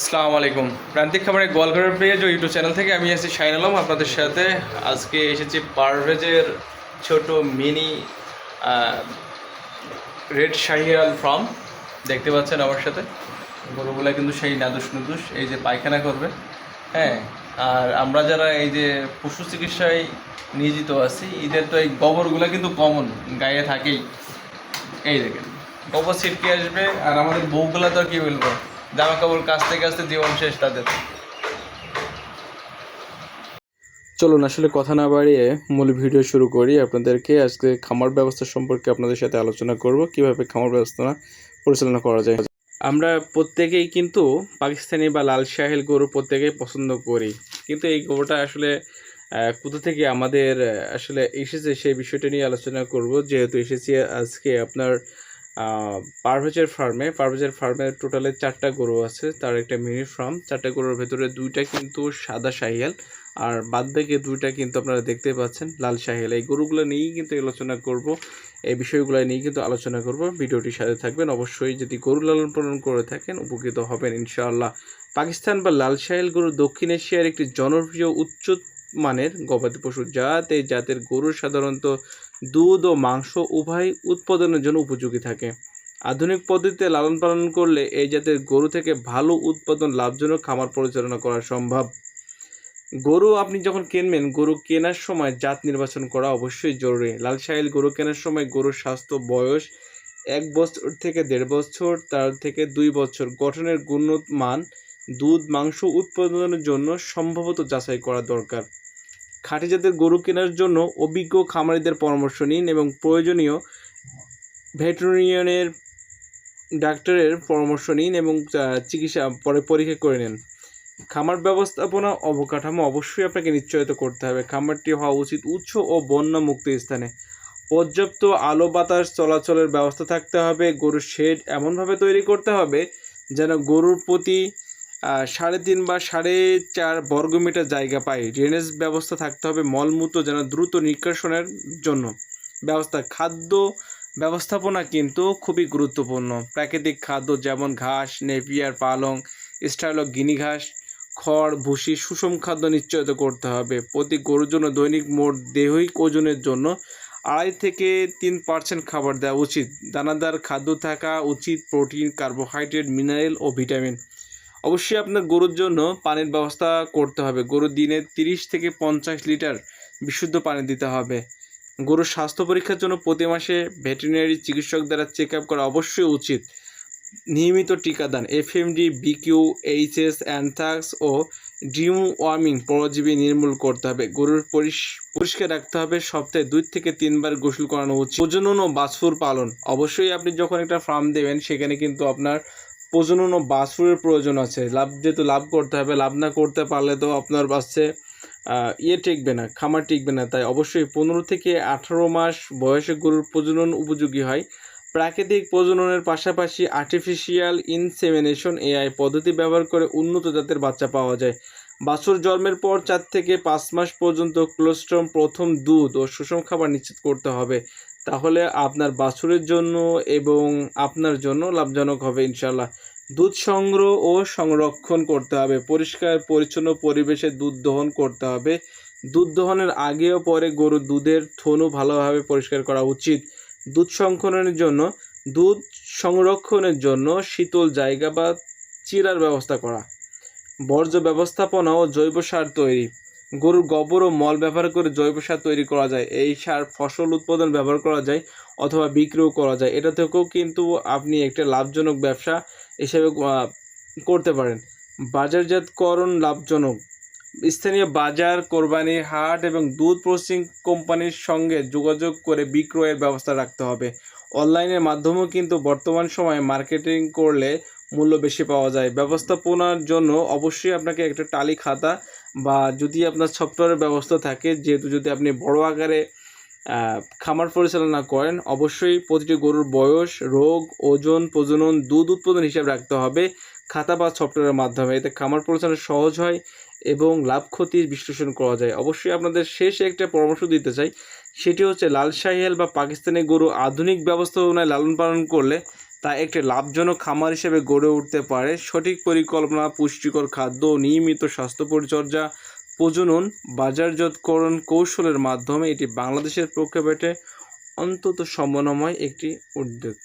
আসসালামু আলাইকুম। প্রান্তিক খাবারের গোয়ালঘরের পেজ ইউটিউব চ্যানেল থেকে আমি আছি শাইন আলম। আপনাদের সাথে আজকে এসেছি পারভেজের ছোট মিনি রেড শাহিয়াল ফার্ম দেখতে পাচ্ছেন আমার সাথে। গরুগুলা কিন্তু সেই নাদুস নুদুস, এই যে পায়খানা করবে। হ্যাঁ আর আমরা যারা এই যে পশু চিকিৎসায় নিয়োজিত আছি এদের তো এই গোবরগুলো কিন্তু কমন গায়ে থাকেই। এই দেখেন, গোবর ছিটকে আসবে, আর আমাদের বউগুলা তো আর কি বলব? জামা কাপড় কাচতে কাচতে জীবন শেষ তাদের। চলুন আসলে কথা না বাড়িয়ে মূল ভিডিও শুরু করি আপনাদেরকে। আজকে খামার ব্যবস্থা সম্পর্কে আপনাদের সাথে আলোচনা করব, কীভাবে খামার ব্যবস্থা পরিচালনা করা যায়। আমরা প্রত্যেকেই কিন্তু পাকিস্তানি বা লাল শাহেল গরু প্রত্যেকেই পছন্দ করি। কিন্তু এই গরুটা আসলে কোথা থেকে আমাদের আসলে এসেছে সেই বিষয়টা নিয়ে আলোচনা করব। যেহেতু এসেছি আজকে আপনার পারভেজের ফার্মে পারভেজের ফার্মে টোটালে চারটা গরু আছে, তার একটা মিনি ফার্ম চারটা গরুর ভেতরে দুইটা কিন্তু সাদা শাহিয়াল আর বাদ বাকি দুইটা কিন্তু আপনারা দেখতে পাচ্ছেন, লাল শাহিয়াল এই গরুগুলো নিয়েই কিন্তু আলোচনা করব, এই বিষয়গুলো নিয়ে কিন্তু আলোচনা করব। ভিডিওটির সাথে থাকবেন, অবশ্যই যদি গরু লালন পালন করে থাকেন, উপকৃত হবেন ইনশাআল্লাহ। পাকিস্তান বা লাল শাহিল গরু দক্ষিণ এশিয়ার একটি জনপ্রিয় উচ্চ মানের গবাদি পশু। জাত এই জাতের গরু সাধারণত দুধ ও মাংস উভয় উৎপাদনের জন্য উপযোগী থাকে। আধুনিক পদ্ধতিতে লালন পালন করলে এই জাতের গরু থেকে ভালো উৎপাদন লাভজনক খামার পরিচালনা করা সম্ভব। গরু আপনি যখন কিনবেন, গরু কেনার সময় জাত নির্বাচন করা অবশ্যই জরুরি। লাল শাহিল গরু কেনার সময় গরুর স্বাস্থ্য, বয়স এক বছর থেকে দেড় বছর, তার থেকে দুই বছর। গঠনের গুণমান দুধ, মাংস উৎপাদনের জন্য সম্ভবত যাচাই করা দরকার। খাঁটি জাতের গরু কেনার জন্য অভিজ্ঞ খামারিদের পরামর্শ নিন এবং প্রয়োজনীয় ভেটেরিনিয়ানের ডাক্তারের পরামর্শ নিন এবং চিকিৎসা পরে পরীক্ষা করে নিন। খামার ব্যবস্থাপনা অবকাঠামো অবশ্যই আপনাকে নিশ্চয়তা করতে হবে। খামারটি হওয়া উচিত উৎস ও বন্যা মুক্ত স্থানে। পর্যাপ্ত আলো বাতাস চলাচলের ব্যবস্থা থাকতে হবে। গরুর শেড এমনভাবে তৈরি করতে হবে যেন গরুর প্রতি সাড়ে তিন বা সাড়ে চার বর্গমিটার জায়গা পায় ড্রেনেজ ব্যবস্থা থাকতে হবে মলমূত্র যেন দ্রুত নিষ্কাশনের জন্য। ব্যবস্থা, খাদ্য ব্যবস্থাপনা কিন্তু খুবই গুরুত্বপূর্ণ। প্রাকৃতিক খাদ্য যেমন ঘাস, নেপিয়ার, পালং স্টাইলক গিনি ঘাস, খড়, ভুসি সুষম খাদ্য নিশ্চয়তা করতে হবে। প্রতি গরুর জন্য দৈনিক মোট দেহিক ওজনের জন্য আড়াই থেকে তিন পার্সেন্ট খাবার দেওয়া উচিত। দানাদার খাদ্য থাকা উচিত, প্রোটিন, কার্বোহাইড্রেট, মিনারেল ও ভিটামিন। অবশ্যই আপনার গরুর জন্য পানির ব্যবস্থা করতে হবে। গরু দিনে তিরিশ থেকে পঞ্চাশ লিটার বিশুদ্ধ পানি দিতে হবে। গরুর স্বাস্থ্য পরীক্ষার জন্য প্রতি মাসে ভেটেরিনারি চিকিৎসক দ্বারা চেক আপ করা অবশ্যই উচিত। নিয়মিত টিকাদান F M FMD, BQ, HS, anthrax ও ডিউ ওয়ার্মিং পরজীবী নির্মূল করতে হবে। গরুর পরিষ- পরিষ্কার রাখতে হবে। সপ্তাহে দুই থেকে তিনবার গোসল করানো উচিত। প্রজনন ও বাছুর পালন। অবশ্যই আপনি যখন একটা ফার্ম দেবেন, সেখানে কিন্তু আপনার প্রজনন ও বাছুরের প্রয়োজন আছে। লাভ যেহেতু লাভ করতে হবে, লাভ না করতে পারলে তো আপনার বাচ্চে ইয়ে টিকবে না, খামার টিকবে না। তাই অবশ্যই পনেরো থেকে আঠারো মাস বয়সে গরুর প্রজনন উপযোগী হয়। প্রাকৃতিক প্রজননের পাশাপাশি আর্টিফিশিয়াল ইনসেমিনেশন এআই পদ্ধতি ব্যবহার করে উন্নত জাতের বাচ্চা পাওয়া যায়। বাছুর জন্মের পর চার থেকে পাঁচ মাস পর্যন্ত ক্লোস্ট্রম প্রথম দুধ ও সুষম খাবার নিশ্চিত করতে হবে। তাহলে আপনার বাছুরের জন্য এবং আপনার জন্য লাভজনক হবে ইনশাল্লাহ দুধ সংগ্রহ ও সংরক্ষণ করতে হবে, পরিষ্কার, পরিচ্ছন্ন পরিবেশে দুধ দহন করতে হবে। দুধ দহনের আগে ও পরে গরুর দুধের থনু ভালোভাবে পরিষ্কার করা উচিত। দুধ সংকলনের জন্য, দুধ সংরক্ষণের জন্য শীতল জায়গা বা চিরার ব্যবস্থা করা। বর্জ্য ব্যবস্থাপনা ও জৈব সার তৈরি। গরুর গোবর ও মল ব্যবহার করে জৈব সার তৈরি করা যায়। এই সার ফসল উৎপাদন ব্যবহার করা যায় অথবা বিক্রিও করা যায়। এটা থেকেও কিন্তু আপনি একটা লাভজনক ব্যবসা হিসেবে করতে পারেন। বাজারজাতকরণ লাভজনক। স্থানীয় বাজার, কোরবানি, হাট এবং দুধ প্রসেসিং কোম্পানির সঙ্গে যোগাযোগ করে বিক্রয়ের ব্যবস্থা রাখতে হবে। অনলাইনের মাধ্যমেও কিন্তু বর্তমান সময়ে মার্কেটিং করলে মূল্য বেশি পাওয়া যায়। ব্যবস্থাপনার জন্য অবশ্যই আপনাকে একটা টালি খাতা বা যদি আপনার সফটওয়্যারের ব্যবস্থা থাকে, যেহেতু যদি আপনি বড় আকারে খামার পরিচালনা করেন, অবশ্যই প্রতিটি গরুর বয়স, রোগ, ওজন, প্রজনন, দুধ উৎপাদন হিসাব রাখতে হবে খাতা বা সফটওয়্যারের মাধ্যমে। এতে খামার পরিচালনা সহজ হয় এবং লাভ ক্ষতির বিশ্লেষণ করা যায়। অবশ্যই আপনাদের শেষে একটা পরামর্শ দিতে চাই। সেটি হচ্ছে লাল শাহিয়াল বা পাকিস্তানি গরু আধুনিক ব্যবস্থাপনায় লালন পালন করলে তা একটি লাভজনক খামার হিসেবে গড়ে উঠতে পারে। সঠিক পরিকল্পনা, পুষ্টিকর খাদ্য, নিয়মিত স্বাস্থ্য পরিচর্যা, প্রজনন, বাজারজাতকরণ কৌশলের মাধ্যমে এটি বাংলাদেশের প্রেক্ষাপটে অন্তত সমন্বয় একটি উদ্যোগ।